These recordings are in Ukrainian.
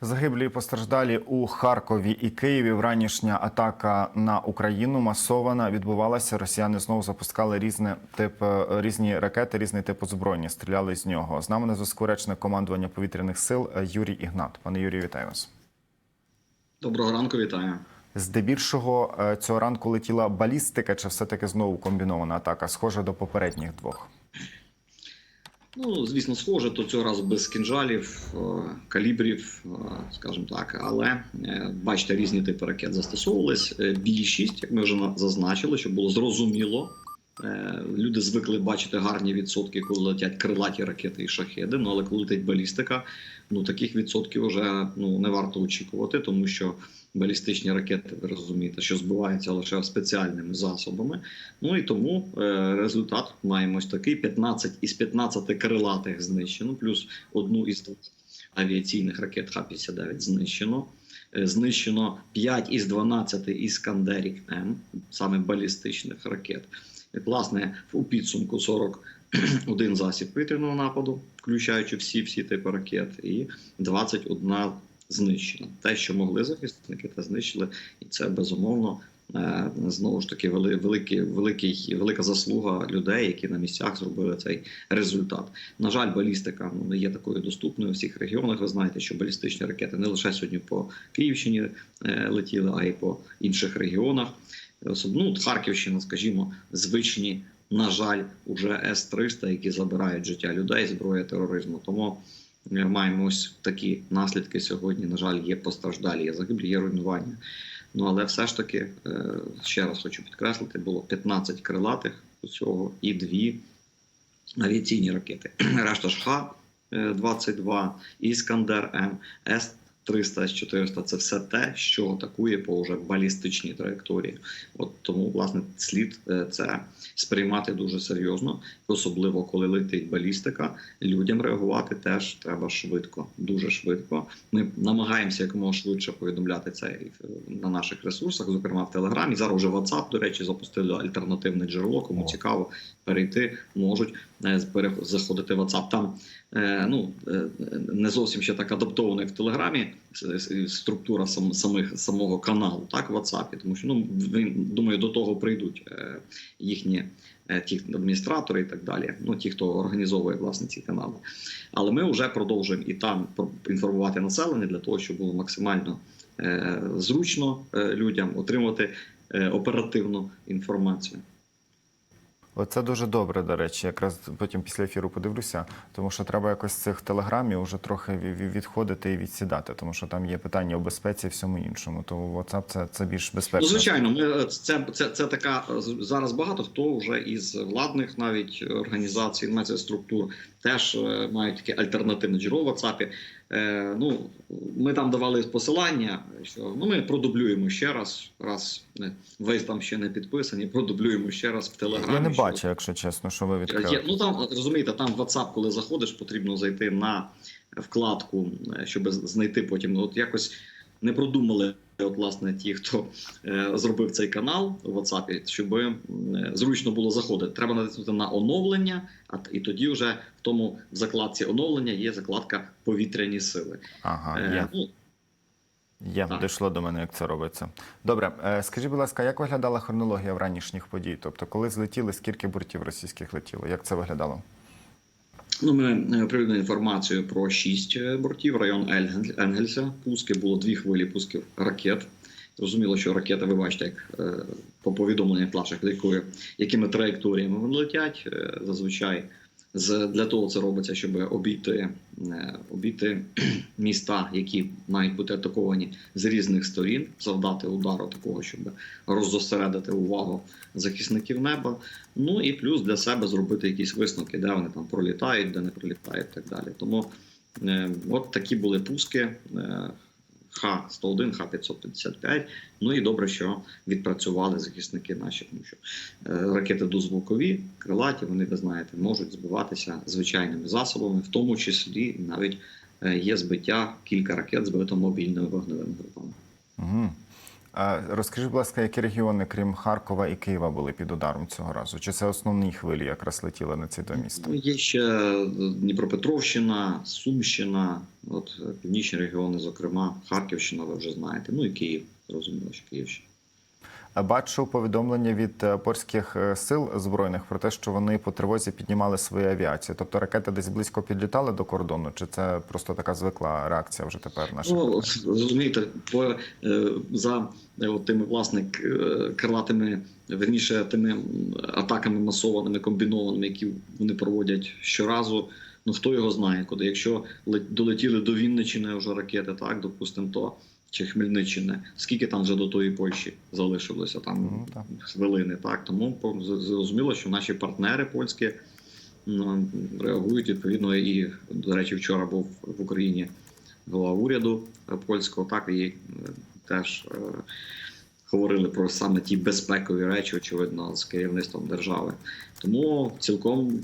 Загиблі і постраждалі у Харкові і Києві. Вранішня атака на Україну масована відбувалася. Росіяни знову запускали різне тип різні ракети, різний тип озброєння. Стріляли з нього. З нами на зв'язку речник командування повітряних сил Юрій Ігнат. Пане Юрію, вітаю вас. Доброго ранку, вітаю. Здебільшого е, цього ранку летіла балістика, чи все таки знову комбінована атака, схожа до попередніх двох. Ну, звісно, схоже, то цього разу без кінжалів, е, калібрів, е, скажімо так. Але е, бачите, різні типи ракет застосовувались. Більшість, як ми вже на- зазначили, щоб було зрозуміло. Е, Люди звикли бачити гарні відсотки, коли летять крилаті ракети і шахеди. Ну але коли летить балістика, ну таких відсотків вже ну не варто очікувати, тому що балістичні ракети, ви розумієте, що збиваються лише спеціальними засобами. Ну і тому е, результат маємо ось такий: 15 із 15 крилатих знищено, плюс одну із авіаційних ракет Х-59 знищено. Е, Знищено 5 із 12 іскандерів М, саме балістичних ракет. Власне, у підсумку 41 засіб повітряного нападу, включаючи всі всі типи ракет, і 21 знищена. Те, що могли захисники, те знищили, і це безумовно Е, знову ж таки великий, великий, велика заслуга людей, які на місцях зробили цей результат. На жаль, балістика ну, не є такою доступною у всіх регіонах. Ви знаєте, що балістичні ракети не лише сьогодні по Київщині е, летіли, а й по інших регіонах. Ну, Харківщина, скажімо, звичні, на жаль, уже С-300, які забирають життя людей, зброя тероризму. Тому е, маємо ось такі наслідки сьогодні. На жаль, є постраждалі, є загиблі, є руйнування. Ну але все ж таки, е, ще раз хочу підкреслити, було 15 крилатих у цього і дві авіаційні ракети. Решта ж Х-22, Іскандер М, С. 300 С-400 – це все те, що атакує по вже балістичній траєкторії. От тому, власне, слід е, це сприймати дуже серйозно, особливо коли летить балістика. Людям реагувати теж треба швидко, дуже швидко. Ми намагаємося якомога швидше повідомляти це на наших ресурсах, зокрема в Телеграмі. Зараз вже WhatsApp, до речі, запустили альтернативне джерело. Кому цікаво перейти, можуть е, заходити в WhatsApp. Там е, ну е, не зовсім ще так адаптовано, в Телеграмі структура сам, самих самого каналу, так в WhatsApp, тому що ну ви, думаю, до того прийдуть е, їхні е, ті адміністратори і так далі. Ну ті, хто організовує власне ці канали. Але ми вже продовжуємо і там інформувати населення для того, щоб було максимально е, зручно е, людям отримувати е, оперативну інформацію. Оце дуже добре, до речі. Якраз потім після ефіру подивлюся, тому що треба якось цих телеграмів вже трохи ві- ві- відходити і відсідати, тому що там є питання у безпеці і всьому іншому. Тому WhatsApp це, це більш безпечно. Ну, звичайно, ми це, це, це така е, зараз багато хто вже із владних навіть організацій, структур теж е, мають таке альтернативне джерело в WhatsApp. Е, ну, ми там давали посилання, що ну ми продублюємо ще раз, раз ви там ще не підписані, продублюємо ще раз в Телеграмі. Я не що- бачу, якщо чесно, що ви відкрили. Ну там розумієте, там в WhatsApp, коли заходиш, потрібно зайти на вкладку, е, щоб знайти потім. Ну, От якось не продумали. От, власне, ті, хто е, зробив цей канал у WhatsApp, щоб е, зручно було заходити. Треба натиснути на оновлення, а і тоді вже в тому в закладці оновлення є закладка повітряні сили. Ага, Е, є. ну, Є, Так. дійшло до мене, як це робиться. Добре, е, скажіть, будь ласка, як виглядала хронологія вранішніх подій? Тобто, коли злетіли, скільки бортів російських летіло? Як це виглядало? Ну, ми привели інформацію про шість е, бортів. Район Енгельса. Пуски було дві хвилі пусків ракет. Зрозуміло, що ракети, ви бачите, як е, по повідомленнях наших якими траєкторіями вони летять. Е, зазвичай для того це робиться, щоб обійти, е, обійти міста, які мають бути атаковані з різних сторін, завдати удару такого, щоб роззосередити увагу захисників неба. Ну і плюс для себе зробити якісь висновки, де вони там пролітають, де не пролітають, так далі. Тому е, от такі були пуски. Е, Х-101, Х-555. Ну і добре, що відпрацювали захисники наші, тому що е, ракети дозвукові, крилаті, вони, ви знаєте, можуть збиватися звичайними засобами, в тому числі навіть е, є збиття кілька ракет збито мобільними вогневими групами. Угу. Розкажіть, будь ласка, які регіони, крім Харкова і Києва, були під ударом цього разу? Чи це основні хвилі якраз летіли на ці два міста? Ну, є ще Дніпропетровщина, Сумщина, от е, північні регіони, зокрема, Харківщина, ви вже знаєте. Ну і Київ, зрозуміло, що Київщина. Бачу повідомлення від е, польських е, сил збройних про те, що вони по тривозі піднімали свою авіацію. Тобто ракети десь близько підлітали до кордону, чи це просто така звикла реакція вже тепер наша? Ну, розумієте, по, е, за тими власне крилатими, верніше тими атаками масованими, комбінованими, які вони проводять щоразу. Ну хто його знає, куди. Якщо ле- долетіли до Вінничини вже ракети, так допустимо, то чи Хмельниччини, скільки там вже до тої Польщі залишилося там Ну, так. хвилини. Так тому зрозуміло, що наші партнери польські реагують відповідно. І до речі, вчора був в Україні голова уряду е, польського, так і е, теж е, говорили про саме ті безпекові речі, очевидно, з керівництвом держави. Тому цілком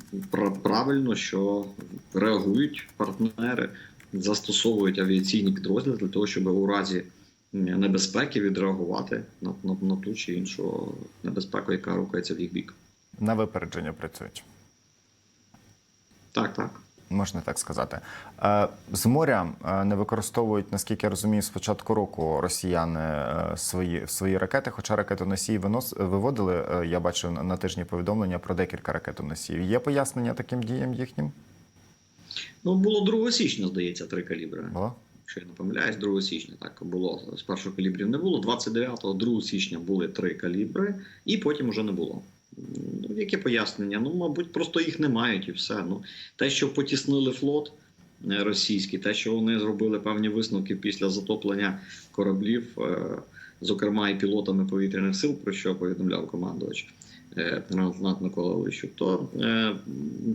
правильно, що реагують партнери, застосовують авіаційні підрозділи для того, щоб у разі небезпеки відреагувати на, на, на ту чи іншу небезпеку, яка рухається в їх бік. На випередження працюють. Так, так. Можна так сказати. Е, З моря е, не використовують, наскільки я розумію, з початку року росіяни е, свої свої ракети. Хоча ракетоносії винос виводили. Я бачив на тижні повідомлення про декілька ракетоносіїв. Є пояснення таким діям їхнім? Ну, було 2 січня, здається, три калібри. Було? Якщо я не помиляюсь, 2 січня так було. З першого калібрів не було. 29-го, 2 січня були три калібри, і потім вже не було. Ну, яке пояснення? Ну, мабуть, просто їх не мають і все. Ну, те, що потіснили флот е, російський, те, що вони зробили певні висновки після затоплення кораблів, е, зокрема і пілотами повітряних сил, про що повідомляв командувач е, генерал-лейтенант Микола Лищук, то е,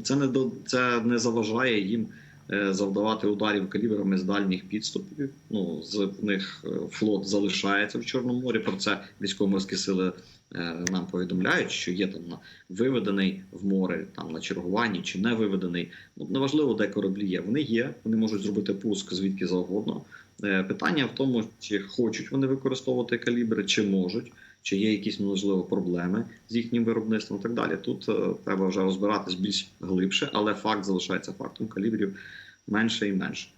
це не до це не заважає їм е, завдавати ударів калібрами з дальніх підступів. Ну з них е, флот залишається в Чорному морі. Про це військово-морські сили е, нам повідомляють, що є там виведений в море, там на чергуванні чи не виведений. Ну неважливо, де кораблі є. Вони є, вони можуть зробити пуск звідки завгодно. Е, Питання в тому, чи хочуть вони використовувати калібри, чи можуть. Чи є якісь можливо проблеми з їхнім виробництвом і так далі. Тут е, треба вже розбиратись більш глибше, але факт залишається фактом. Калібрів менше і менше.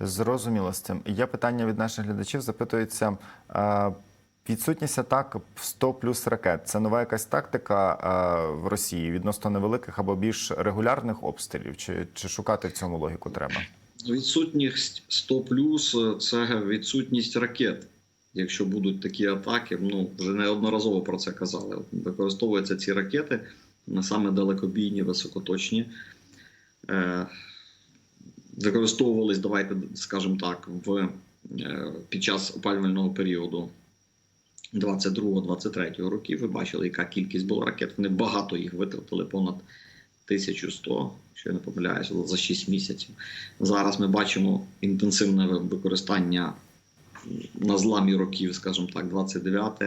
Зрозуміло з цим. Є питання від наших глядачів. Запитується. е, Відсутність атак в 100 плюс ракет це нова якась тактика е, в Росії відносно невеликих або більш регулярних обстрілів, чи, чи шукати в цьому логіку треба? Відсутність 100 плюс це відсутність ракет. Якщо будуть такі атаки, ну вже неодноразово про це казали. Використовуються ці ракети саме далекобійні, високоточні. Е, використовувались, давайте скажемо так, в, е, під час опалювального періоду 22-23 років. Ви бачили, яка кількість була ракет. Вони багато їх витратили, понад 1100, якщо я не помиляюся, за 6 місяців. Зараз ми бачимо інтенсивне використання на зламі років, скажімо так, 29,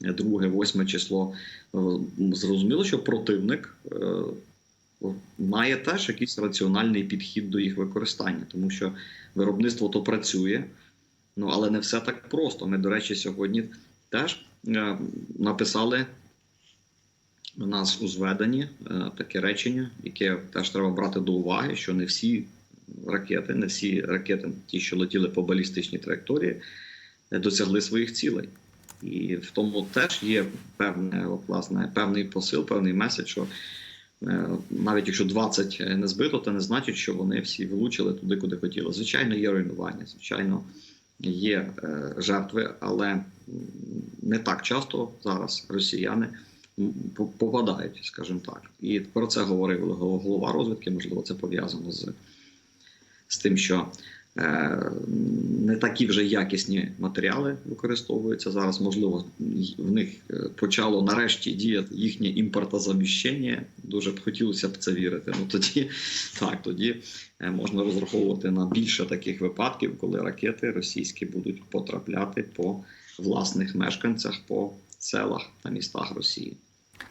2, 8 число. Е, Зрозуміло, що противник е, має теж якийсь раціональний підхід до їх використання, тому що виробництво то працює, ну але не все так просто. Ми, до речі, сьогодні теж е, написали у нас у зведенні таке речення, яке теж треба брати до уваги, що не всі ракети, не всі ракети, ті, що летіли по балістичній траєкторії, е, досягли своїх цілей. І в тому теж є певне, власне, певний посил, певний меседж, що е, навіть якщо 20 не збито, це не значить, що вони всі влучили туди, куди хотіли. Звичайно, є руйнування, звичайно, є е, жертви, але не так часто зараз росіяни попадають, скажімо так. І про це говорив голова розвідки. Можливо, це пов'язано з, з тим, що е, не такі вже якісні матеріали використовуються зараз. Можливо, в них е, почало нарешті діяти їхнє імпортозаміщення. Дуже б хотілося б це вірити. Ну тоді так, тоді е, можна розраховувати на більше таких випадків, коли ракети російські будуть потрапляти по власних мешканцях, по селах та містах Росії.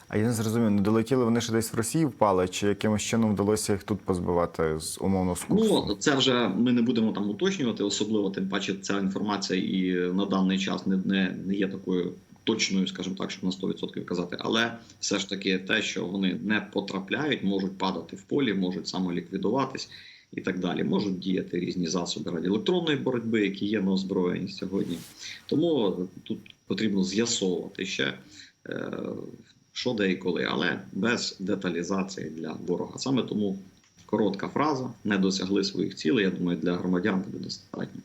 А я не зрозумів, не долетіли вони ще десь в Росії впали, чи якимось чином вдалося їх тут позбивати з умовно з курсу? Ну це вже ми не будемо там уточнювати, особливо тим паче ця інформація і на даний час не, не, не є такою точною, скажімо так, щоб на 100% казати. Але все ж таки те, що вони не потрапляють, можуть падати в полі, можуть самоліквідуватись і так далі. Можуть діяти різні засоби радіоелектронної боротьби, які є на озброєнні сьогодні. Тому тут потрібно з'ясовувати ще. Що де і коли, але без деталізації для ворога. Саме тому коротка фраза не досягли своїх цілей. Я думаю, для громадян буде достатньо.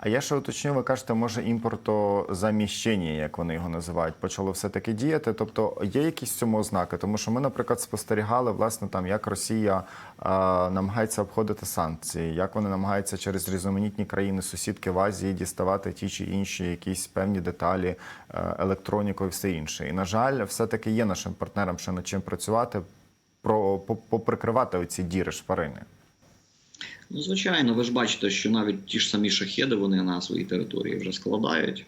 А я ще уточню, ви кажете, може імпортозаміщення, як вони його називають, почало все-таки діяти. Тобто є якісь цьому ознаки? Тому що ми, наприклад, спостерігали, власне, там як Росія е, намагається обходити санкції, як вони намагаються через різноманітні країни сусідки в Азії діставати ті чи інші якісь певні деталі, е, електроніку і все інше. І на жаль, все-таки є нашим партнерам ще над чим працювати, про поприкривати оці діри шпарини. Ну, звичайно, ви ж бачите, що навіть ті ж самі шахеди вони на своїй території вже складають.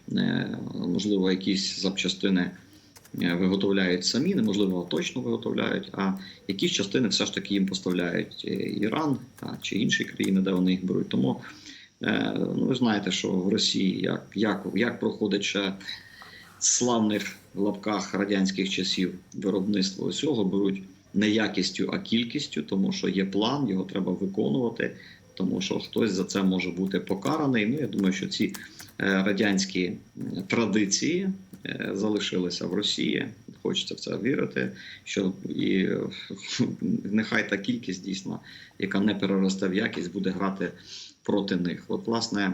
Можливо, якісь запчастини е, виготовляють самі, неможливо точно виготовляють, а якісь частини все ж таки їм поставляють е, Іран та, чи інші країни, де вони їх беруть. Тому е, ну, ви знаєте, що в Росії як, як, як проходить ще славних лапках радянських часів виробництво усього беруть не якістю, а кількістю, тому що є план, його треба виконувати, тому що хтось за це може бути покараний. Ну я думаю, що ці е, радянські традиції е, залишилися в Росії. Хочеться в це вірити. Що і нехай та кількість дійсно, яка не переросте в якість, буде грати проти них. От, власне,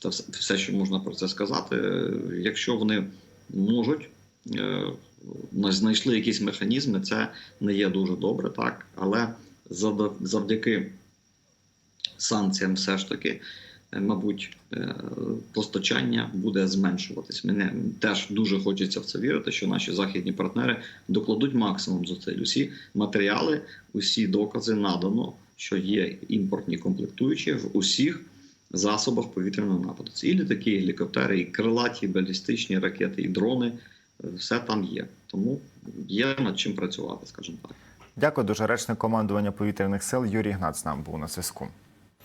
це все, все, що можна про це сказати. Е, Якщо вони можуть. Е, Знайшли якісь механізми, це не є дуже добре, так але завдяки санкціям, все ж таки, е, мабуть, е, постачання буде зменшуватись. Мене теж дуже хочеться в це вірити, що наші західні партнери докладуть максимум зусиль. Усі матеріали, усі докази надано, що є імпортні комплектуючі в усіх засобах повітряного нападу. Це і літаки, і гелікоптери, і крилаті, і балістичні ракети, і дрони. Все там є. Тому є над чим працювати, скажімо так. Дякую дуже. Речник командування повітряних сил Юрій Гнат з нами був на зв'язку.